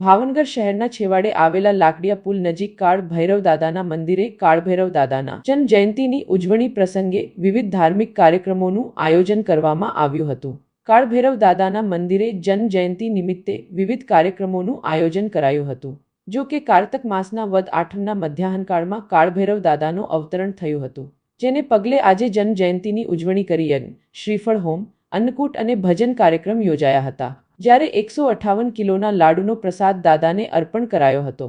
ભાવનગર શહેરના છેવાડે આવેલા લાકડિયા પુલ નજીક કાળ ભૈરવ દાદાના મંદિરે કાળ ભૈરવ દાદાના જન્મ જયંતિની ઉજવણી પ્રસંગે વિવિધ ધાર્મિક કાર્યક્રમોનું આયોજન કરવામાં આવ્યું હતું. કાળ ભૈરવ દાદાના મંદિરે જન્મ જયંતિ નિમિત્તે વિવિધ કાર્યક્રમોનું આયોજન કરાયું હતું. જો કે કારતક માસના વદ આઠમના મધ્યાહનકાળમાં કાળ ભૈરવ દાદાનું અવતરણ થયું હતું. જેને પગલે આજે જન્મ જયંતિની ઉજવણી કરી શ્રીફળ હોમ, અન્નકૂટ અને ભજન કાર્યક્રમ યોજાયા હતા. જ્યારે એકસો અઠાવન કિલોના લાડુનો પ્રસાદ દાદાને અર્પણ કરાયો હતો.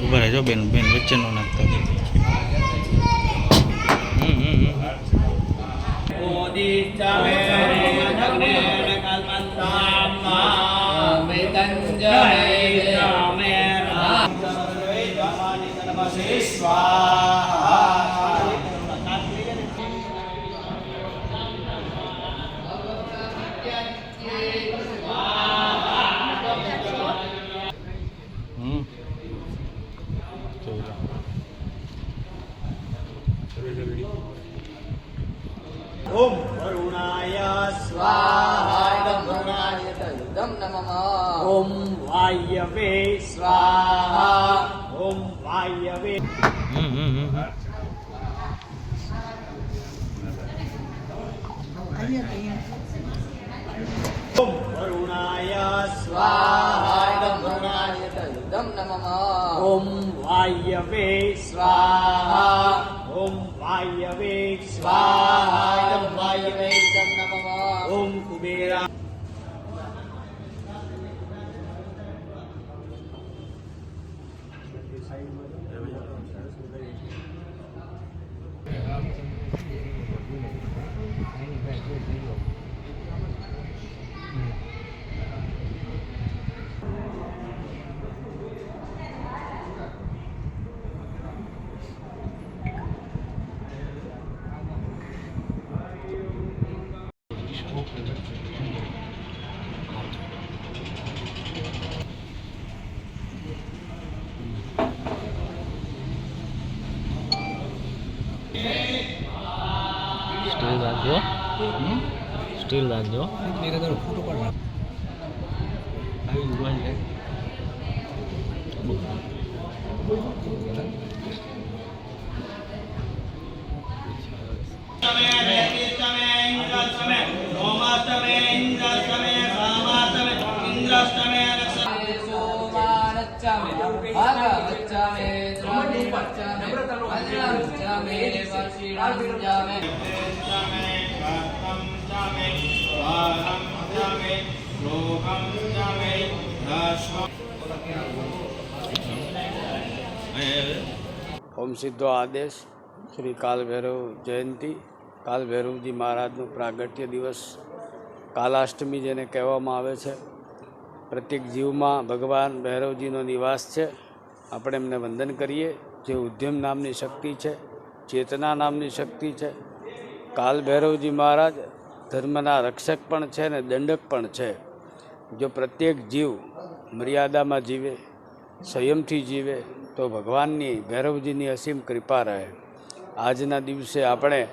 ઊભા રહેજો બેન બેન વચ્ચે નાખતા હમ હમ હમ હમ જોઈ લો ઓમ વરુણાય યદમ નમઃ ઓમ વાયવે સ્વાહા ઓમ વાયવે હમ હમ હમ હમ. ઓમ વરુણાય સ્વાહા યદમ નમઃ ઓમ વાયવે वायवे स्वाहायं वायवे नमः ॐ कुबेरा Thank you. સ્ટીલ રાખજો સ્ટીલ રાખજો ઓમ સિદ્ધો આદેશ શ્રી કાલભૈરવ જયંતિ. કાલભૈરવજી મહારાજનો પ્રાગટ્ય દિવસ કાલાષ્ટમી જેને કહેવામાં આવે છે. પ્રત્યેક જીવમાં ભગવાન ભૈરવજીનો નિવાસ છે. આપણે એમને વંદન કરીએ. જે ઉદ્યમ નામની શક્તિ છે, ચેતના નામની શક્તિ છે, કાલ ભૈરવજી મહારાજ ધર્મના રક્ષક પણ છે ને દંડક પણ છે. જો પ્રત્યેક જીવ મર્યાદામાં જીવે સંયમથી જીવે, તો ભગવાનની, ભૈરવજીની અસીમ કૃપા રહે. આજના દિવસે આપણે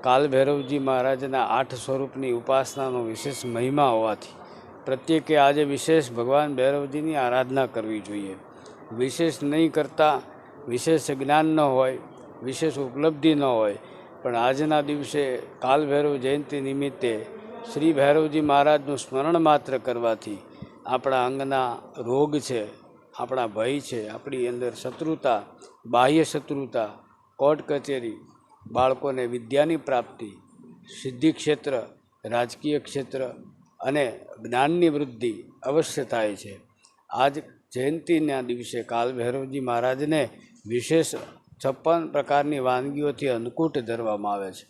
કાલ ભૈરવજી મહારાજના આઠ સ્વરૂપની ઉપાસનાનો વિશેષ મહિમા હોવાથી પ્રત્યેકે આજે વિશેષ ભગવાન ભૈરવજીની આરાધના કરવી જોઈએ. વિશેષ નહીં કરતાં, વિશેષ જ્ઞાન ન હોય, વિશેષ ઉપલબ્ધિ ન હોય. પણ આજના દિવસે કાલ ભૈરવ જયંતિ નિમિત્તે શ્રી ભૈરવજી મહારાજનું સ્મરણ માત્ર કરવાથી આપણા અંગના રોગ છે, આપણા ભય છે, આપણી અંદર શત્રુતા, બાહ્ય શત્રુતા, કોર્ટ કચેરી, બાળકોને વિદ્યાની પ્રાપ્તિ સિદ્ધિ ક્ષેત્ર રાજકીય ક્ષેત્ર અને જ્ઞાનની વૃદ્ધિ અવશ્ય થાય છે. આજ જયંતિના દિવસે કાલ ભૈરવજી મહારાજને વિશેષ છપ્પન પ્રકારની વાનગીઓથી અન્નકૂટ ધરવામાં આવે છે.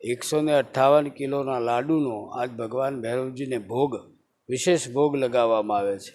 એકસો ને અઠ્ઠાવન કિલોના લાડુનો આજ ભગવાન ભૈરવજીને ભોગ, વિશેષ ભોગ લગાવવામાં આવે છે.